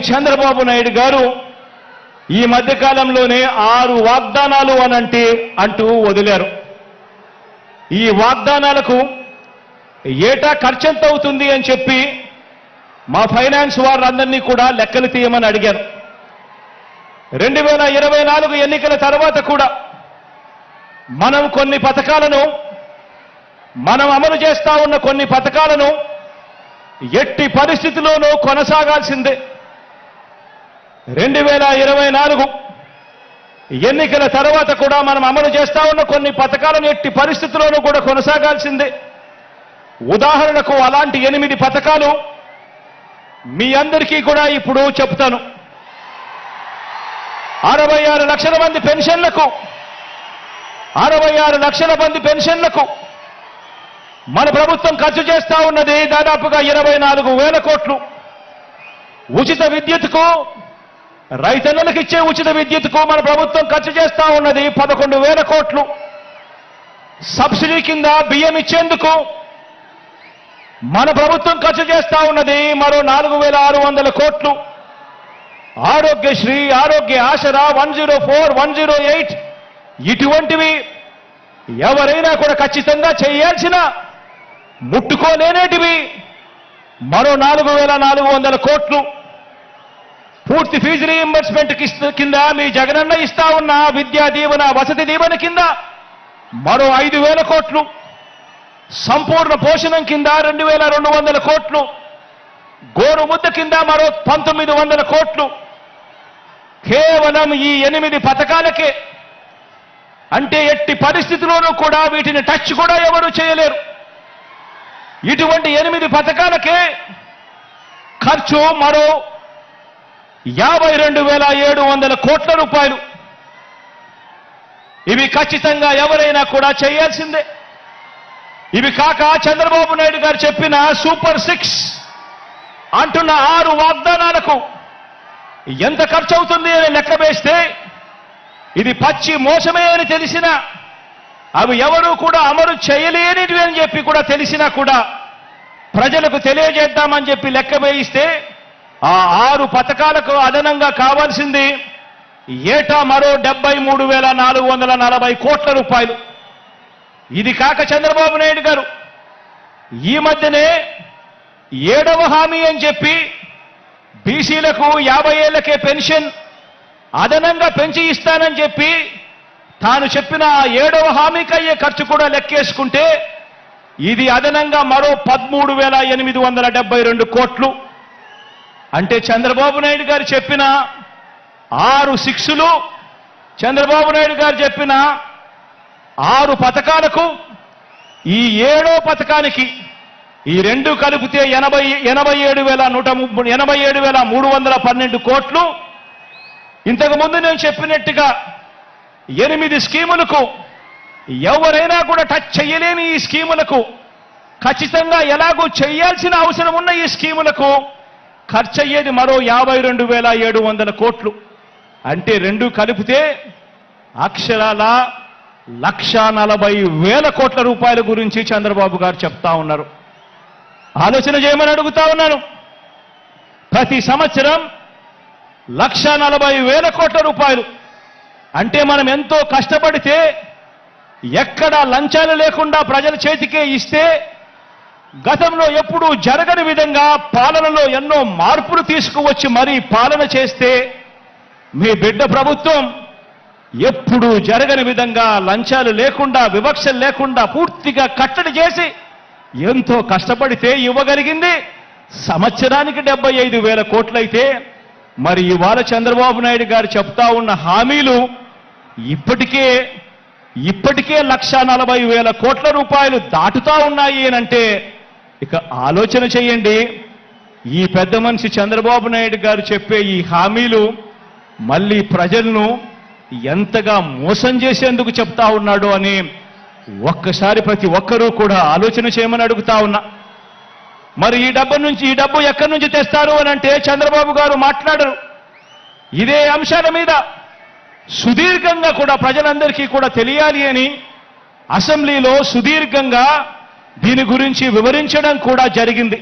చంద్రబాబు నాయుడు గారు ఈ మధ్య కాలంలోనే ఆరు వాగ్దానాలు అనంటే అంటూ వదిలారు. ఈ వాగ్దానాలకు ఏటా ఖర్చు ఎంత అవుతుంది అని చెప్పి మా ఫైనాన్స్ వారందరినీ కూడా లెక్కలు తీయమని అడిగారు. రెండు వేల ఇరవై నాలుగు ఎన్నికల తర్వాత కూడా మనం కొన్ని పథకాలను మనం అమలు చేస్తా ఉన్న కొన్ని పథకాలను ఎట్టి పరిస్థితిలోనూ కొనసాగాల్సిందే. రెండు వేల ఇరవై నాలుగు ఎన్నికల తర్వాత కూడా మనం అమలు చేస్తా ఉన్న కొన్ని పథకాలను ఎట్టి పరిస్థితుల్లోనూ కూడా కొనసాగాల్సిందే. ఉదాహరణకు అలాంటి ఎనిమిది పథకాలు మీ అందరికీ కూడా ఇప్పుడు చెప్తాను. అరవై ఆరు లక్షల మంది పెన్షన్లకు అరవై ఆరు లక్షల మంది పెన్షన్లకు మన ప్రభుత్వం ఖర్చు చేస్తా ఉన్నది దాదాపుగా ఇరవై నాలుగు వేల కోట్లు. ఉచిత విద్యుత్కు రైతన్నలకు ఇచ్చే ఉచిత విద్యుత్కు మన ప్రభుత్వం ఖర్చు చేస్తా ఉన్నది పదకొండు వేల కోట్లు. సబ్సిడీ కింద బియ్యం ఇచ్చేందుకు మన ప్రభుత్వం ఖర్చు చేస్తా ఉన్నది మరో నాలుగు వేల ఆరు వందల కోట్లు. Aarogyasri Aarogya Asara one zero four one zero eight ఇటువంటివి ఎవరైనా కూడా ఖచ్చితంగా చేయాల్సిన ముట్టుకోలేనేటివి. మరో నాలుగు వేల నాలుగు వందల కోట్లు. పూర్తి ఫీజు రీఎంబర్స్మెంట్ కింద మీ జగనన్న ఇస్తా ఉన్న విద్యా దీవెన వసతి దీవెన కింద మరో ఐదు వేల కోట్లు. సంపూర్ణ పోషణం కింద రెండు వేల రెండు వందల కోట్లు. గోరు ముద్ద కింద మరో పంతొమ్మిది వందల కోట్లు. కేవలం ఈ ఎనిమిది పథకాలకే. అంటే ఎట్టి పరిస్థితిలోనూ కూడా వీటిని టచ్ కూడా ఎవరు చేయలేరు. ఇటువంటి ఎనిమిది పథకాలకే ఖర్చు మరో యాభై రెండు వేల ఏడు వందల కోట్ల రూపాయలు. ఇవి ఖచ్చితంగా ఎవరైనా కూడా చేయాల్సిందే. ఇవి కాక చంద్రబాబు నాయుడు గారు చెప్పిన సూపర్ సిక్స్ అంటున్న ఆరు వాగ్దానాలకు ఎంత ఖర్చు అవుతుంది అని లెక్క వేస్తే ఇది పచ్చి మోసమే అని తెలిసినా అవి ఎవరూ కూడా అమలు చేయలేనివి అని చెప్పి కూడా తెలిసినా కూడా ప్రజలకు తెలియజేద్దామని చెప్పి లెక్క వేయిస్తే ఆ ఆరు పథకాలకు అదనంగా కావాల్సింది ఏటా మరో డెబ్బై మూడు వేల నాలుగు వందల నలభై కోట్ల రూపాయలు. ఇది కాక చంద్రబాబు నాయుడు గారు. ఈ మధ్యనే ఏడవ హామీ అని చెప్పి బీసీలకు యాభై ఏళ్ళకే పెన్షన్ అదనంగా పెంచి ఇస్తానని చెప్పి తాను చెప్పిన ఆ ఏడవ హామీకి అయ్యే ఖర్చు కూడా లెక్కేసుకుంటే ఇది అదనంగా మరో పదమూడు వేల ఎనిమిది వందల డెబ్బై రెండు కోట్లు. అంటే చంద్రబాబు నాయుడు గారు చెప్పిన ఆరు శిక్షలు చంద్రబాబు నాయుడు గారు చెప్పిన ఆరు పథకాలకు ఈ ఏడో పథకానికి ఈ రెండు కలిపితే ఎనభై ఎనభై ఏడు వేల నూట ఎనభై ఏడు వేల మూడు వందల పన్నెండు కోట్లు. ఇంతకుముందు నేను చెప్పినట్టుగా ఎనిమిది స్కీములకు ఎవరైనా కూడా టచ్ చేయలేని ఈ స్కీములకు ఖచ్చితంగా ఎలాగో చేయాల్సిన అవసరం ఉన్న ఈ స్కీములకు ఖర్చు అయ్యేది మరో యాభై రెండు వేల ఏడు వందల కోట్లు. అంటే రెండు కలిపితే అక్షరాల లక్ష నలభై వేల కోట్ల రూపాయల గురించి చంద్రబాబు గారు చెప్తా ఉన్నారు. ఆలోచన చేయమని అడుగుతా ఉన్నాను. ప్రతి సంవత్సరం లక్ష నలభై వేల కోట్ల రూపాయలు. అంటే మనం ఎంతో కష్టపడితే ఎక్కడ లంచాలు లేకుండా ప్రజల చేతికే ఇస్తే గతంలో ఎప్పుడూ జరగని విధంగా పాలనలో ఎన్నో మార్పులు తీసుకువచ్చి మరీ పాలన చేస్తే మీ బిడ్డ ప్రభుత్వం ఎప్పుడూ జరగని విధంగా లంచాలు లేకుండా వివక్షలు లేకుండా పూర్తిగా కట్టడి చేసి ఎంతో కష్టపడితే ఇవ్వగలిగింది. సంవత్సరానికి డెబ్బై ఐదు వేల కోట్లయితే మరి ఇవాళ చంద్రబాబు నాయుడు గారు చెప్తా ఉన్న హామీలు ఇప్పటికే ఇప్పటికే లక్ష నలభై వేల కోట్ల రూపాయలు దాటుతా ఉన్నాయి అంటే ఇక ఆలోచన చేయండి. ఈ పెద్ద మనిషి చంద్రబాబు నాయుడు గారు చెప్పే ఈ హామీలు మళ్ళీ ప్రజలను ఎంతగా మోసం చేసేందుకు చెప్తా ఉన్నాడు అని ఒక్కసారి ప్రతి ఒక్కరూ కూడా ఆలోచన చేయమని అడుగుతా ఉన్నా. మరి ఈ డబ్బు నుంచి ఈ డబ్బు ఎక్కడి నుంచి తెస్తారు అని అంటే చంద్రబాబు గారు మాట్లాడరు. ఇదే అంశాల మీద సుదీర్ఘంగా కూడా ప్రజలందరికీ కూడా తెలియాలి అని అసెంబ్లీలో సుదీర్ఘంగా దీని గురించి వివరించడం కూడా జరిగింది.